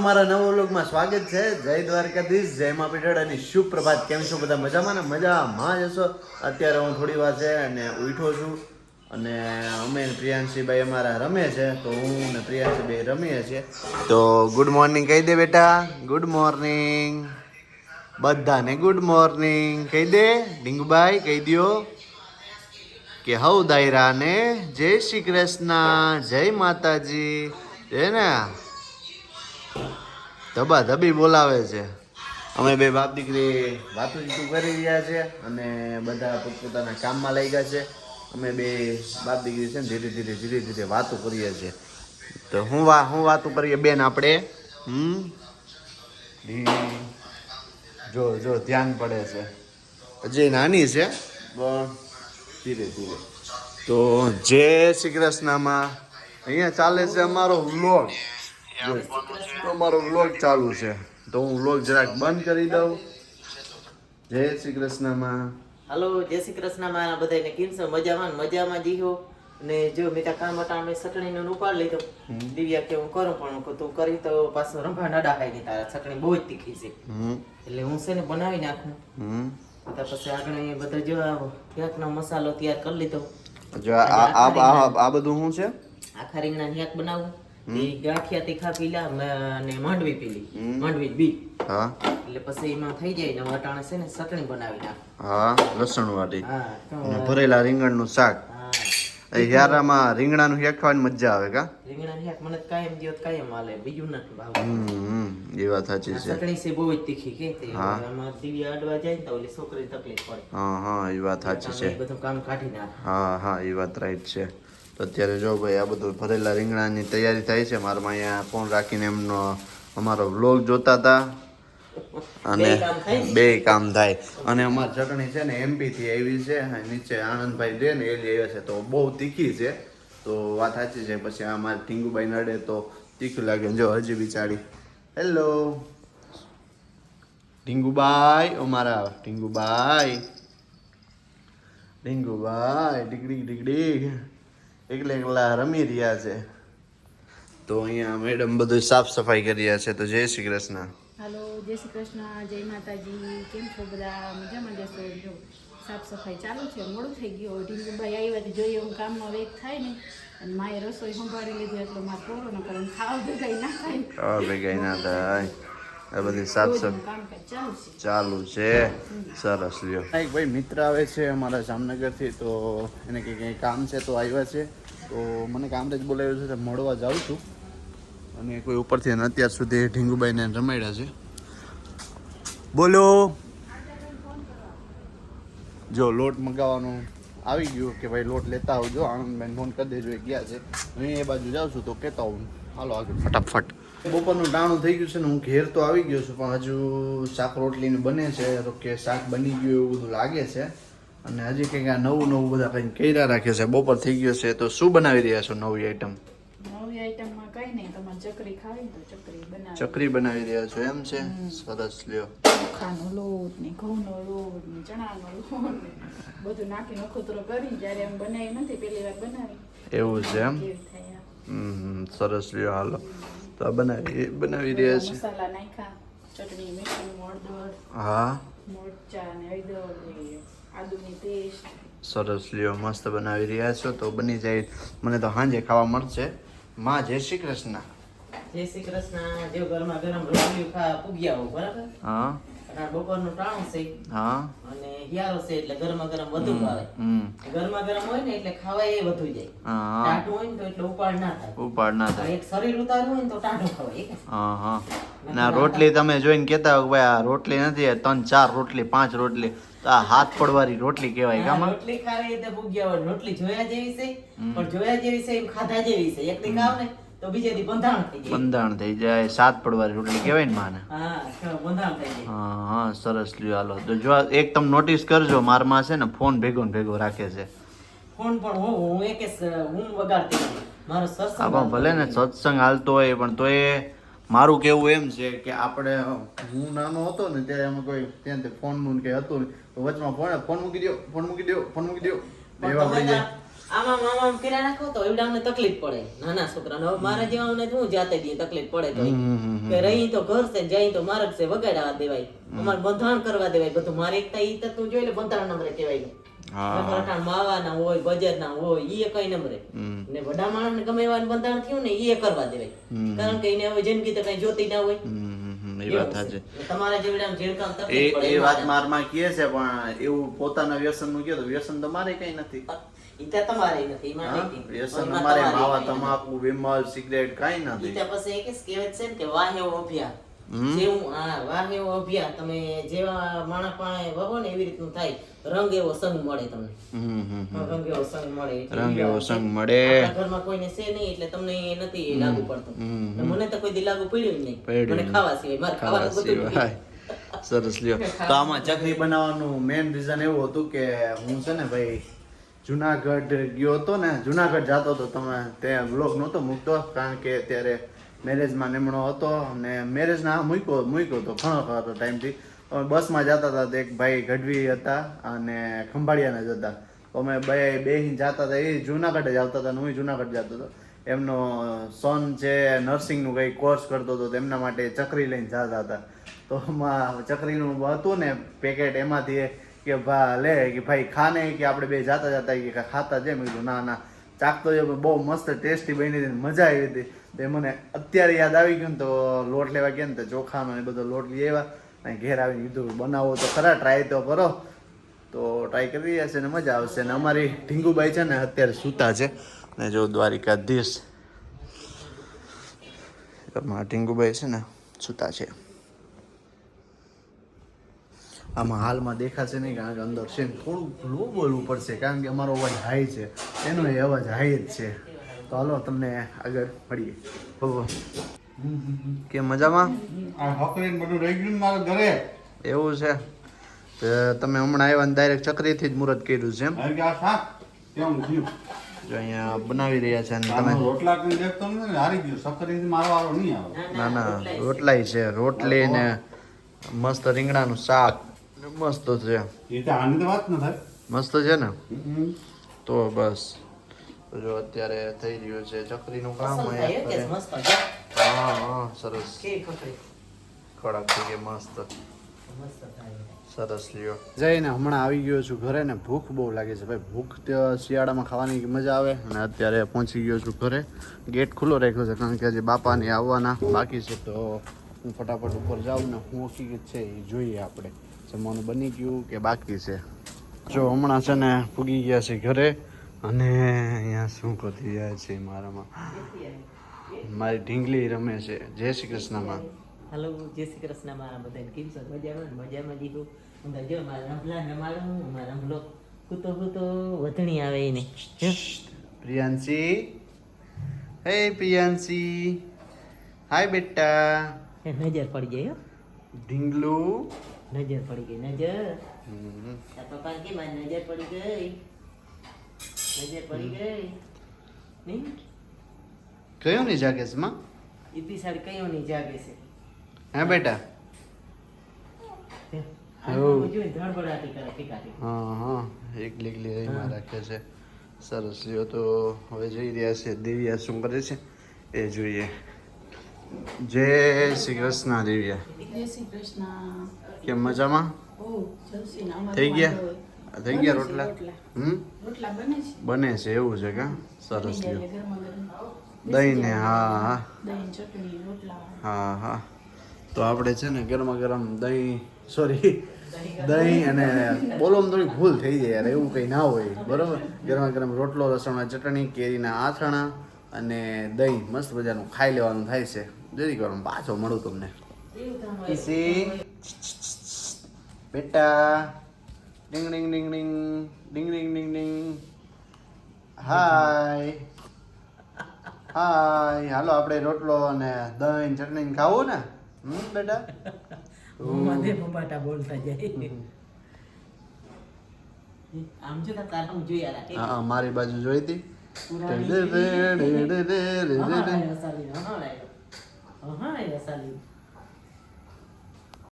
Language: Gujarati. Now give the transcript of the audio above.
મારા નવો વ્લોગમાં સ્વાગત છે. જય દ્વારકાધીશ, જય મા અને શુભ પ્રભાત કેમ છો બધા? મજામાં ને? મજામાં જ હશો? અત્યારે હું થોડી વાર છે અને ઉઠો છું. અને અમે પ્રિયાંશીભાઈ અમારા રમે છે. તો હું ને પ્રિયાંશીભાઈ રમીએ છીએ. તો ગુડ મોર્નિંગ કહી દે બેટા. Good morning. બધાને ગુડ મોર્નિંગ. કહી દે. ડીંગભાઈ, કહી દ્યો. કે હવ દાયરાને. જય શ્રી કૃષ્ણ. જય માતાજી. છે ને? ધબા ધબી બોલાવે છે. અમે બે બાપ દીકરી વાતું જીતું કરી રહ્યા છે અને બધા પોતપોતાના કામમાં લઈ ગયા છે. અમે બે બાપ દીકરી છે ને ધીરે ધીરે ધીરે ધીરે વાતો કરીએ છીએ. તો હું વા હું વાતો કરીએ બેન આપણે? હમ? જો જો ધ્યાન પડે છે. હજી નાની છે? પણ ધીરે ધીરે. તો જય શ્રી કૃષ્ણમાં. અહીંયા ચાલે છે અમારો વ્લોગ. તો મારો વ્લોગ ચાલુ છે. તો હું વ્લોગ જરાક બંધ કરી દઉં. જય શ્રી કૃષ્ણમાં. હાલો જય શ્રી કૃષ્ણમાં. મારા બધાને કેમ છો? મજામાં મજામાં જીહો ને જો મેં ત્યાં કામ હતા અમે સકણીનો ઉપાડ લીધો. દિવ્યા કે હું કરું પણ તું કરી તો પાછું રંભા નડા ડાહાય નહીં તારા સકણી બહુ જ તીખી છે. એટલે હું છે ને બનાવી નાખું. હમ. તો પછી આગળ એ બધો જો આ યાકનો મસાલો તૈયાર કરી લીધો. જો આ આ આ આ બધું શું છે? આખા રીંગણા યાક બનાવું. એ ગાંઠિયા તીખા પીલા અને માંડવી પીલી. માંડવી બી હા. એટલે પછી એમાં થઈ જાય ને વટાણે છે ને ચટણી બનાવી નાખ. હા લસણ વાટી. હા અને ભરેલા શાક. હા. રીંગણાનું શાક ખાવાની મજા આવે કા? રીંગણા ની મને કાયમ દિયો કાયમ હાલે બીજું નથી હમ એ વાત સાચી છે. ચટણી છે બહુ જ તીખી કે તે. આમાં જાય ને તો ઓલી છોકરી તકલીફ પડે. હા હા એ વાત સાચી છે. બધું કામ કાઢી નાખે. હા હા એ વાત રાઈટ છે. તો અત્યારે જો ભાઈ આ બધું ભરેલા રીંગણાની તૈયારી થાય છે મારામાં અહીંયા ફોન રાખીને એમનો અમારો વ્લોગ જોતા હતા. અને બે કામ થાય અને અમારી ચટણી છે ને એમપી થી આવી છે નીચે આનંદભાઈ છે ને એ લઈ આવ્યા છે. તો બહુ તીખી છે. તો વાત સાચી છે પછી આ મારે ટીંગુભાઈ નડે તો તીખું લાગે. જો હજી બિચારી હેલો ટીંગુબાઈ અમારા ટીંગુબાઈ ટીંગુબાઈ ડીગડી ડીગડી એકલા એકલા રમી રહ્યા છે. તો અહીંયા મેડમ બધું સાફ સફાઈ કરી રહ્યા છે. તો જય શ્રી કૃષ્ણ. હાલો જય શ્રી કૃષ્ણ. જય માતાજી. કેમ છો બધા? મજામાં જશો જો સાફ સફાઈ ચાલુ છે. મોડું થઈ ગયું. ઢીંગુભાઈ આવ્યા જોઈએ હું કામમાં વેગ થાય ને. અને માએ રસોઈ સંભાળી લીધી. એટલે મારે કોરોના ન કરે ખાવા ભેગાઈ ના થાય. ખાવા ભેગાઈ ના થાય. આ બધી સાફ રોજનું ચાલુ છે. સરસ લ્યો. એક ભાઈ મિત્ર આવે છે અમારા જામનગરથી તો એને કંઈ કંઈ કામ છે તો આવ્યા છે. તો મને કામરેજ બોલાવ્યું છે તો મળવા જાઉં છું. અને કોઈ ઉપરથી અત્યાર સુધી ઢીંગુભાઈને રમાડ્યા છે. બોલો. જો લોટ મગાવવાનું આવી ગયું કે ભાઈ લોટ લેતા આવજો. આનંદભાઈ ફોન કરી દેજો એ ગયા છે. હું એ બાજુ જાઉં છું તો કહેતા હું હાલો આગળ. ફટાફટ. બપોરનું ટાણું થઈ ગયું છે ને હું ઘેર તો આવી ગયો છું પણ હજુ શાક રોટલીને બને છે તો કે શાક બની ગયું એવું બધું લાગે છે. અને હજી કંઈક આ નવું નવું બધા કંઈક કર્યા રાખે છે બપોર થઈ ગયો છે તો શું બનાવી રહ્યા છો નવી આઈટમ નવી આઈટમમાં કંઈ નહીં તમારે ચકરી ખાવી તો ચકરી બનાવી. ચકરી બનાવી રહ્યા છો એમ છે? સરસ લ્યો. ચોખાનો લોટ ને ઘઉંનો લોટ ને ચણાનો લોટ બધું નાખી નખોતરો કરી જ્યારે એમ બનાવી નથી પહેલી વાર બનાવી. એવું છે એમ? સરસ લ્યો હાલો. તો આ બનાવી બનાવી રહ્યા છે. મસાલા નાખ્યા ચટણી મીઠું હળદર હા. મરચા ને હળદર ને આદુની પેસ્ટ. સરસ લ્યો મસ્ત બનાવી રહ્યા છો તો બની જાય. મને તો સાંજે ખાવા મળશે. માં જય શ્રી કૃષ્ણ. જય શ્રી કૃષ્ણ. જો ગરમા ગરમ રોટલી ખા પૂગ્યા હો બરાબર? હા. બપોરનું ટાણું છે. હા. અને હિયારો છે એટલે ગરમા ગરમ વધુ ભાવે. ગરમા ગરમ હોય ને એટલે ખાવાય એ વધુ જાય. હા. હોય ને તો એટલે ઉપાડ ના થાય. ઉપાડ ના આ થાય એક શરીર ઉતારવું હોય ને તો ટાઢું ખવાય હા હા. ના રોટલી તમે જોઈને કહેતા હો ભાઈ આ રોટલી નથી ત્રણ ચાર રોટલી પાંચ રોટલી. આ હાથ પડવાળી રોટલી કહેવાય હા, રોટલી ખાવી એટલે ભૂગ્યા રોટલી જોયા જેવી છે પણ જોયા જેવી છે એમ ખાધા જેવી છે. એકલી ખાવ ને તો બીજે દી બંધાણ થઈ જાય. બંધાણ થઈ જાય. સાત પડવાળી રોટલી કહેવાય ને માને? હા બંધાણ થઈ જાય. હા હા સરસ લ્યો હાલો. તો જો એક તમે નોટિસ કરજો મારમાં છે ને ફોન ભેગો ને ભેગો રાખે છે. ફોન પણ હું હું એક હું વગાડતી મારો સત્સંગ ભલે ને સત્સંગ હાલતો હોય પણ તો એ મારું કેવું એમ છે કે આપણે હું નાનો હતો ને ત્યારે અમે કોઈ ત્યાં તે ફોનનું કે હતું તો વચમાં ફોન ફોન મૂકી દો ફોન મૂકી દો ફોન મૂકી દો એવા પડી જાય. આમાં મામા ફેરા નાખો તો એવડા અમને તકલીફ પડે. નાના છોકરાને. હવે મારા જેવાને હું જાતે દઈએ તકલીફ પડે તો. કે રહી તો ઘર છે જઈ તો મારક છે વગાડવા દેવાય. અમારે બંધાણ કરવા દેવાય બધું. મારે એકતા ઈ તો જોઈ લે બંધાણ નંબરે કહેવાય. હા. માવાના હોય બજારના હોય ઈ કઈ નંબરે. ને વડા માણસને ગમે એવા બંધાણ થયું ને ઈ કરવા દેવાય. કારણ કે એને હવે જિંદગી તો કઈ જોતી ના હોય. એ વાત સાચી. એ એ વાત મારમાં કહે છે પણ એવું પોતાના વ્યસનનું કહે તો વ્યસન તો મારે કઈ નથી. ઈ તો તમારે નથી વ્યસન અમારે માવા તમાકુ વિમલ સિગરેટ કઈ નથી તો પછી એક કહેવત છે કે વાહ એવો અભિયા હમ. જેવું વાહ એવો અભિયા તમે જેવા માણસ પાસે વહો ને એવી રીતનું થાય. રંગ એવો સંગ મળે તમને. હમ, હમ, હમ. રંગ એવો સંગ મળે. એટલે રંગ એવો સંગ મળે. ઘરમાં કોઈને છે નહીં એટલે તમને નથી લાગુ પડતું. મને તો કોઈ દી લાગુ પડ્યું નહીં. મને ખાવા સિવાય મારે ખાવા ખાવાનું બધું સિવાય. સરસ લ્યો. તો આમાં ચકરી બનાવવાનું મેન રીઝન એવું હતું કે હું છે ને ભાઈ જુનાગઢ ગયો હતો ને, જુનાગઢ જતો હતો, તમે ત્યાં બ્લોગ નહોતો મૂકતો, કારણ કે ત્યારે મેરેજમાં નિમણો હતો અને મેરેજના મૂક્યો મૂક્યો હતો ઘણો હતો ટાઈમથી બસમાં જતા હતા, તો એક ભાઈ ગઢવી હતા અને ખંભાળિયાના જ હતા. તો અમે બે બે જતા હતા, એ જુનાગઢ જ આવતા હતા હું જુનાગઢ જતો હતો. એમનો સન છે નર્સિંગનું કંઈ કોર્સ કરતો હતો તેમના માટે ચકરી લઈને જતા હતા. તો ચકરીનું હતું ને પેકેટ એમાંથી કે ભા, લે, કે ભાઈ ખાને, કે આપણે બે જાતા જાતા કે ખાતા છે મેં કીધું. ના ના ચાકતો જે બહુ મસ્ત ટેસ્ટી બની હતી મજા આવી હતી. તો મને અત્યારે યાદ આવી ગયું તો લોટ લેવા ગયા ને તો ચોખાનો એ બધો લોટ લઈ આવ્યા. અને ઘેર આવીને કીધું, બનાવો તો ખરા ટ્રાય તો કરો. તો ટ્રાય કરી રહ્યા છે ને મજા આવશે ને અમારી ઢીંગુબાઈ છે ને અત્યારે સૂતા છે. ને જો દ્વારિકાધીશ અમારા ઢીંગુબાઈ છે ને સૂતા છે. આમાં હાલમાં દેખાશે નહીં કારણ કે અંદર છે ને થોડું લો બોલવું પડશે કારણ કે અમારો અવાજ હાઈ છે. એનો એ અવાજ હાઈ જ છે. તો હાલો તમને આગળ મળીએ. બોલો કે મજામાં? એવું છે. તમે હમણાં આવ્યા ને ડાયરેક્ટ ચક્રીથી જ મુહૂર્ત કર્યું છે એમ? જો અહીંયા બનાવી રહ્યા છે અને તમે? રોટલા દેખતો ને હારી ગયો. સકરીથી મારો નહીં આવે. ના ના રોટલાય છે. રોટલી ને મસ્ત રીંગણાનું શાક. મસ્ત છે. એ તો આની તો વાત ન થાય મસ્ત છે ને? તો બસ. જો અત્યારે થઈ રહ્યું છે ચકરીનું કામ થાય હો. હા સરસ. કડક? થઈ ગઈ મસ્ત? મસ્ત થાય સરસ લ્યો. જઈને હમણાં આવી ગયો છું ઘરે ને ભૂખ બહુ લાગે છે ભાઈ. ભૂખ શિયાળામાં ખાવાની મજા આવે અને અત્યારે પહોંચી ગયો છું ઘરે. ગેટ ખુલ્લો રાખ્યો છે કારણ કે હજી બાપાને આવવાના બાકી છે તો હું ફટાફટ ઉપર જાઉં ને હું હકીકત છે એ જોઈએ આપણે. જમવાનું બની ગયું કે બાકી છે. જો હમણાં છે ને પૂગી ગયા છે ઘરે અને અહીંયા શું કરી રહ્યા છે મારામાં. મારી ઢીંગલી રમે છે. જય શ્રી કૃષ્ણમાં. હાલો જય શ્રી કૃષ્ણ મારા બધાને. કેમ છો? મજામાં? મજામાં દીધું હું. જો મારા રમલા ને મારું મારા રમલો. કૂતો કૂતો વધણી આવે એને. પ્રિયાંશી. હે પ્રિયાંશી. હાય બેટા. નજર પડી હો. ઢીંગલું. નજર પડી ગઈ નજર. પપ્પા કે મારી નજર પડી ગઈ? નજર પડી ગઈ? નહીં? કયો નહીં જાગે છે માં? એ સર કયો નહીં જાગે છે. હે બેટા? હા? હા. એકલી રહીમાં રાખે છે. સરસ લ્યો તો હવે જઈ રહ્યા છે દિવ્યા શું કરે છે એ જોઈએ. જય શ્રી કૃષ્ણ દિવ્યા. જય શ્રી કૃષ્ણ. કેમ મજામાં? થઈ ગયા? થઈ ગયા રોટલા. હમ? બને છે? એવું છે કા? સરસ. દહીં ને હા હા. હા હા. તો આપણે છે ને ગરમા ગરમ દહીં સોરી દહીં અને બોલવામાં થોડી ભૂલ થઈ જાય યાર એવું કંઈ ના હોય. બરાબર? ગરમા ગરમ રોટલો લસણના ચટણી કેરીના આથણા અને દહીં મસ્ત મજાનું ખાઈ લેવાનું થાય છે. જરી કરો પાછો મળું તમને. ઈસી બેટા. ડિંગ ડિંગ ડિંગ ડિંગ. ડિંગ ડિંગ ડિંગ ડિંગ. હાય હાય હાલો આપણે રોટલો અને દહીં ચટણી ખાવું ને? હમ બેટા? મને બબાટા બોલતા જાય. આમ જો તાર હા મારી બાજુ જોઈ હતી. હા હા એ સાલી